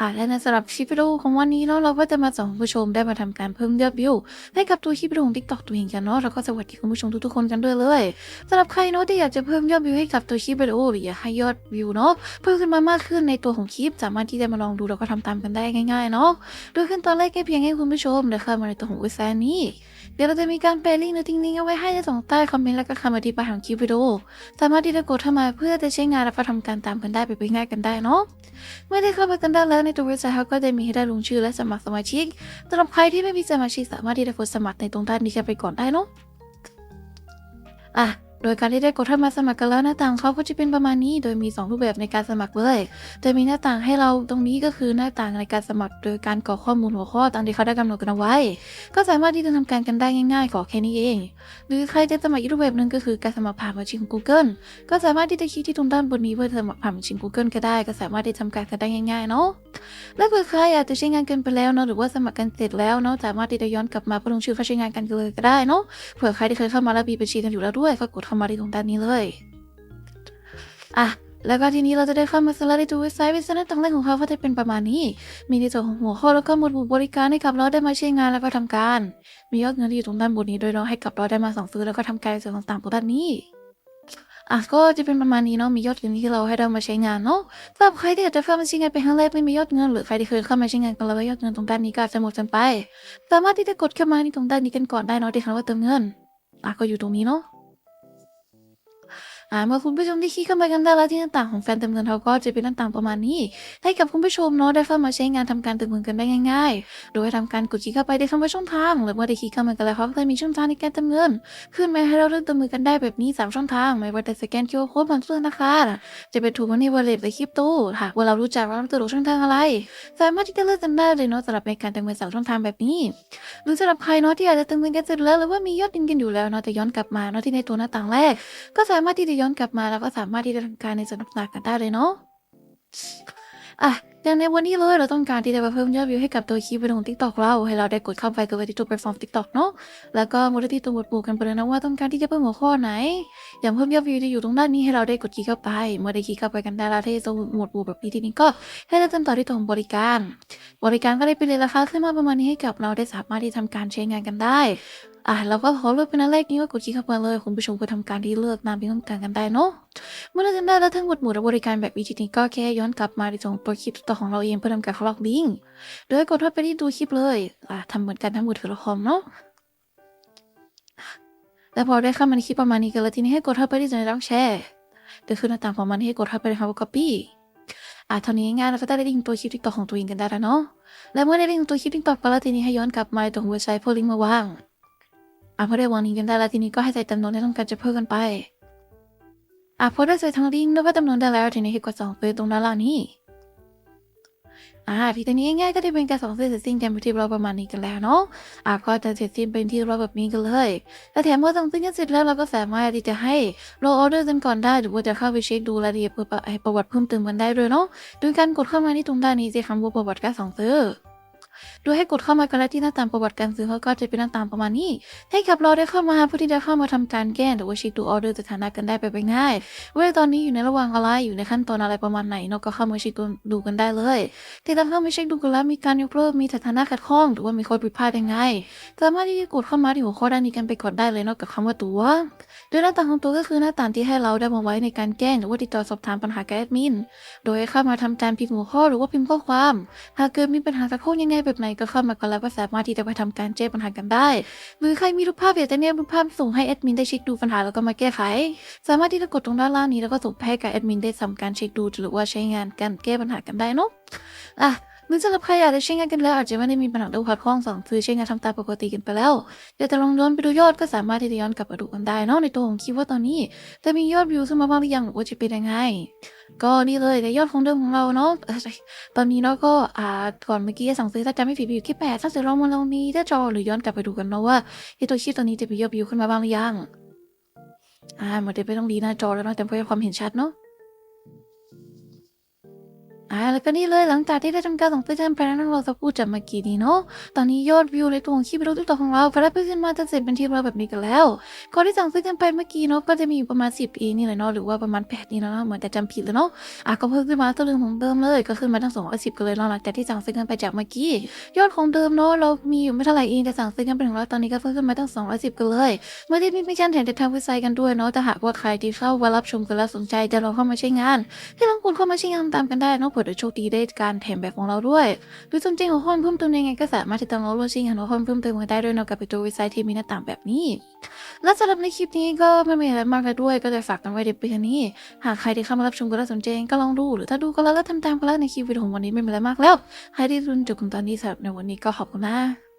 อ่าและในสำหรับคลิปวิดีโอของวันนี้เนาะเราก็จะมาสอนผู้ชมได้มาทำการเพิ่มยอดวิวให้กับตัวคลิปวิดีโอของ TikTok ตัวเองกันเนาะแล้วก็สวัสดีคุณผู้ชมทุกๆคนกันด้วยเลยสำหรับใครเนาะที่อยากจะเพิ่มยอดวิวให้กับตัวคลิปวิดีโอหรืออยากให้ยอดวิวเนาะเพิ่มขึ้นมามากขึ้นในตัวของคลิป สามารถที่จะมาลองดูแล้วก็ทำตามกันได้ง่ายๆเนาะโดยขั้นตอนแรกแค่เพียงให้คุณผู้ชมเดินเข้ามาในตัวของเว็บไซต์นี้ เดี๋ยวเราจะมีการแปลลิงก์หรือทิ้งลิงก์เอาไว้ให้ในสองใต้คอมเมนต์และก็คำอธิบายของคลิปวิดีโอ สามารถที่จะกดเข้ามาเพื่อจะใช้งานและก็ทำการตามกันได้ไปง่ายกันได้เนาะเมื่อได้เข้ามากันได้แล้วในตัวเว็บไซต์เขาก็จะมีให้ได้ลงชื่อและสมัครสมาชิกสำหรับใครที่ไม่มีสมาชิกสามารถที่จะกดสมัครในตรงด้านนี้กันไปก่อนได้เนาะอะ โดยการที่ได้กดเข้ามาสมัครกันแล้วหน้าต่างเขาก็จะเป็นประมาณนี้ โดยมี 2 รูปแบบในการสมัครเลยโดยมีหน้าต่างให้เราตรงนี้ก็คือหน้าต่างในการสมัคร โดยการกรอกข้อมูลหัวข้อตามที่เขาได้กำหนดกันเอาไว้ ก็สามารถที่จะทำการกันได้ง่ายๆกรอกแค่นี้เอง หรือใครจะสมัครอีกรูปแบบหนึ่งก็คือการสมัครผ่านบัญชีของ Google ก็สามารถที่จะคลิกที่ตรงด้านบนนี้เพื่อสมัครผ่านบัญชี Google ก็ได้ ก็สามารถที่จะทำการกันได้ง่ายๆเนาะและเผื่อใครอาจจะใช้งานกันไปแล้วเนาะหรือว่าสมัครกันเสร็จแล้วเนาะสามารถที่จะย้อนกลับมาเพื่อลงชื่อเข้าใช้งานกันเลยก็ได้เนาะเผื่อใครที่เคยเข้ามาแล้วมีบัญชีกันอยู่แล้วด้วยก็กดเข้ามาที่ตรงด้านนี้เลย อะ แล้วก็ทีนี้เราจะได้เข้ามาสไลด์ในตัวเว็บไซต์เว็บไซต์หน้าต่างแรกของเขาก็จะเป็นประมาณนี้ มีในส่วนของหัวข้อแล้วก็หมวดหมู่บริการให้กับเราได้มาใช้งานแล้วก็ทำการ มียอดเงินที่อยู่ตรงด้านบนนี้โดยเราให้กับเราได้มาสั่งซื้อแล้วก็ทำการในส่วนต่างๆตรงด้านนี้อะก็จะเป็นประมาณนี้เนาะมียอดเงินที่เราให้เรามาใช้งานเนาะสำหรับใครที่อยากจะเข้ามาใช้งานเป็นครั้งแรกไม่มียอดเงินหรือใครที่เคยเข้ามาใช้งานกันแล้วยอดเงินตรงด้านนี้ก็อาจจะหมดกันไป สามารถที่จะกดเข้ามาที่ตรงด้านนี้กันก่อนได้เนาะที่คำว่าเติมเงินอะก็อยู่ตรงนี้เนาะ อ่าเมื่อคุณผู้ชมที่คลิกเข้ามากันได้แล้วที่หน้าต่างของแฟนเติมเงินเขาก็จะเป็นหน้าต่างประมาณนี้ ให้กับคุณผู้ชมเนาะได้เข้ามาใช้งานทำการเติมเงินกันได้ง่าย ๆ โดยทำการกดคลิกเข้าไปที่คำว่าช่องทาง หรือว่าได้คลิกเข้ามากันแล้วเขาก็จะมีช่องทางในการเติมเงิน ขึ้นมาให้เราเลือกเติมเงินกันได้แบบนี้ 3 ช่องทาง ไม่ว่าจะสแกน QR Code ผ่านเครื่องธนาคารจะเป็นทูมันนี่วอลเล็ตหรือคริปโตหากว่าเรารู้จักว่าเราจะรู้ช่องทางอะไร สามารถที่จะเลือกกันได้เลยเนาะสำหรับในการเติมเงินสามช่องทางแบบนี้ หรือสำหรับใครเนาะที่อาจจะเติมเงินกันเสร็จแล้วหรือว่ามียอดเงินกันอยู่แล้วเนาะแต่ย้อนกลับมาเนาะที่ในตัวหน้าต่างแรก ก็สามารถที่จะย้อนกลับมาแล้วก็สามารถที่จะทำการในส่วนต่างๆกันได้เลยเนาะอะอย่างในวันนี้เลยเราต้องการที่จะมาเพิ่มยอดวิวให้กับตัวคลิปวิดีโอของ TikTok เรา ให้เราได้กดเข้าไปกับที่ตัวแพลตฟอร์ม TikTok เนาะแล้วก็มูลที่ตัวหมวดหมู่กันไปเลยนะว่าต้องการที่จะเพิ่มหัวข้อไหน อย่างเพิ่มยอดวิวจะอยู่ตรงด้านนี้ให้เราได้กดคลิกเข้าไป เมื่อได้คลิกเข้าไปกันได้แล้วที่ตัวหมวดหมู่แบบนี้ทีนี้ก็ให้เราเติมต่อที่ตรงบริการ บริการก็ได้เป็นเลยราคาขึ้นมาประมาณนี้ให้กับเราได้สามารถที่ทำการใช้งานกันได้ อะเราก็ขอเลือกเป็นอันแรกนี้ก็กดคลิกเข้าไปเลย คุณผู้ชมก็ทำการที่เลือกตามที่ต้องการกันได้เนาะเมื่อเราทำได้แล้วทั้งหมดหมู่และบริการแบบวิธีนี้ก็แค่ย้อนกลับมาในส่วนของตัวคลิปต่อของเราเองเพื่อทำการคลอกลิงก์โดยกดเข้าไปที่ดูคลิปเลยอะทำเหมือนกันทั้งหมดถือละคอมเนาะแล้วพอได้เข้ามาในคลิปประมาณนี้กันแล้วทีนี้ให้กดเข้าไปที่สัญลักษณ์แชร์เดี๋ยวขึ้นหน้าต่างของมันให้กดเข้าไปในคำว่า copy อะเท่านี้ง่ายเราก็ได้ลิงก์ตัวคลิปติ๊กต็อกของตัวเองกันได้แล้วเนาะและเมื่อได้ลิงก์ตัวคลิปติ๊กต็อกไปแล้วทีนี้ให้ย้อนกลับมาตรงเว็บไซต์เพื่อลิงมาวาง อะพอได้วางลิงกันได้แล้วทีนี้ก็ให้ใส่จำนวนที่ต้องการจะเพิ่มกันไปอะพอได้ใส่ทั้งลิงก์ด้วยว่าจำนวนได้แล้วทีนี้ให้กดสองไปตรงด้านล่างนี้อ่าทีนี้ง่ายๆก็ได้เป็นการส่งเสร็จสิ้นกันไปที่เราประมาณนี้กันแล้วเนาะอะก็จะเสร็จสิ้นเป็นที่เราแบบนี้กันเลยและแถมเมื่อส่งสิ้นกันเสร็จแล้วเราก็สามารถที่จะให้เราออเดอร์กันก่อนได้หรือว่าจะเข้าไปเช็คดูรายละเอียดเพื่อประวัติเพิ่มเติมกันได้ด้วยเนาะโดยการกดเข้ามาที่ตรงด้านนี้สิคำว่าประวัติการสั่งซื้อ โดยให้กดเข้ามากันแล้วที่หน้าตางประวัติการซื้อเขาก็จะเป็นหน้าตางประมาณนี้ ให้กับเราได้เข้ามาเพื่อที่จะเข้ามาทำการแก้หรือว่าเช็คดูออเดอร์สถานะกันได้ไปเป็นง่ายว่าตอนนี้อยู่ในระหว่างอะไรอยู่ในขั้นตอนอะไรประมาณไหนเนาะก็เข้ามาเช็คดูดูกันได้เลยแต่ถ้าเข้ามาเช็คดูกันแล้วมีการยกเลิกมีสถานะขัดข้อง หรือว่ามีข้อผิดพลาดยังไงสามารถที่จะกดเข้ามาที่หัวข้อด้านนี้กันไปก่อนได้เลยเนอกจากคำว่าตัว โดยหน้าต่างของตัวก็คือหน้าต่างที่ให้เราได้มาไว้ในการแก้หรือว่าติดต่อสอบถามปัญหากับแอดมิน โดยให้เข้ามาทำการพิมพ์หัวข้อหรือว่าพิมพ์ข้อความ หากเกิดมีปัญหาขัดข้องยังไงแบบไหนก็เข้ามากันแล้วก็สามารถที่จะไปทำการแก้ปัญหากันได้ หรือใครมีรูปภาพอยากจะเนี่ยรูปภาพส่งให้แอดมินได้เช็คดูปัญหาแล้วก็มาแก้ไข สามารถที่จะกดตรงด้านล่างนี้แล้วก็ส่งให้กับแอดมินได้ทำการเช็คดูหรือว่าใช้งานการแก้ปัญหากันได้เนาะอะ หรือสำหรับใครอยากจะใช้งานกันแล้วอาจจะไม่ได้มีปัญหาเรื่องขัดข้องสั่งซื้อใช้งานทำตามปกติกันไปแล้วเดี๋ยวจะลองย้อนไปดูยอดก็สามารถที่จะย้อนกลับมาดูกันได้เนาะในตัวของคลิปว่าตอนนี้จะมียอดวิวขึ้นมาบ้างหรือยังหรือว่าจะเป็นยังไง ก็นี่เลยในยอดของเดิมของเราเนาะตอนนี้เนาะก็อ่าก่อนเมื่อกี้สั่งซื้อถ้าจำไม่ผิดอยู่ที่แปดถ้าเสร็จเรามาลองนี้ถ้าจอหรือย้อนกลับไปดูกันเนาะว่าที่ตัวคลิปตอนนี้จะมียอดวิวขึ้นมาบ้างหรือยังอ่าหมันจะไม่ต้องดีหน้าจอแล้วเนาะแต่เพื่อความเห็นชัดเนาะ แล้วก็นี่เลยหลังจากที่ได้ทำการส่งซื้อกันไปแล้วเราจะพูดจากเมื่อกี้นี้เนาะ ตอนนี้ยอดวิวในตัวของคลิปวิดีโอติ๊กต็อของเราพลัดไปขึ้นมาจะเสร็จเป็นที่เราแบบนี้กันแล้วก่อนที่สั่งซื้อกันไปเมื่อกี้เนาะก็จะมีอยู่ประมาณ 10ปีนี่เลยเนาะหรือว่าประมาณ8นี่แล้วเนาะเหมือนแต่จำผิดแล้วเนาะอะก็เพิ่มขึ้นมาตัวเรื่องของเดิมเลยก็ขึ้นมาทั้ง210กันเลยเนาะหลังจากที่สั่งซื้อกันไปจากเมื่อกี้ยอดของเดิมเนาะเรามีอยู่ไม่เท่าไหร่เองแต่สั่งซื้อกันไปถึงร้อยตอนนี้ก็เพิ่มขึ้นมาตั้ง210กันเลยเมื่อที่มีมิชชั่นแถมจะทำเว็บไซต์กันด้วยเนาะถ้าหากว่าใครที่เข้ามารับชมกันแล้วสนใจจะลองเข้ามาใช้งานที่ทั้งคุณเข้ามาใช้งานตามกันได้เนอะเผื่อจะโชคดีได้การแถมแบบของเราด้วยหรือสนใจของคนเพิ่มเติมยังไงก็สามารถที่จะลองร่วมใช้งานของคนเพิ่มเติมกันได้ด้วยเนาะกับไปดูเว็บไซต์ที่มีหน้าต่างแบบนี้ และสำหรับในคลิปนี้ก็ไม่มีอะไรมากแล้วด้วย ก็จะฝากกันไว้เดี๋ยวเพียงนี้ หากใครที่เข้ามารับชมก็แล้วสนใจก็ลองดูหรือถ้าดูก็แล้วแล้วทำตามก็แล้วในคลิปวิดีโอของวันนี้ไม่มีอะไรมากแล้วใครที่ดูจนถึงตอนนี้สำหรับในวันนี้ก็ขอบคุณนะ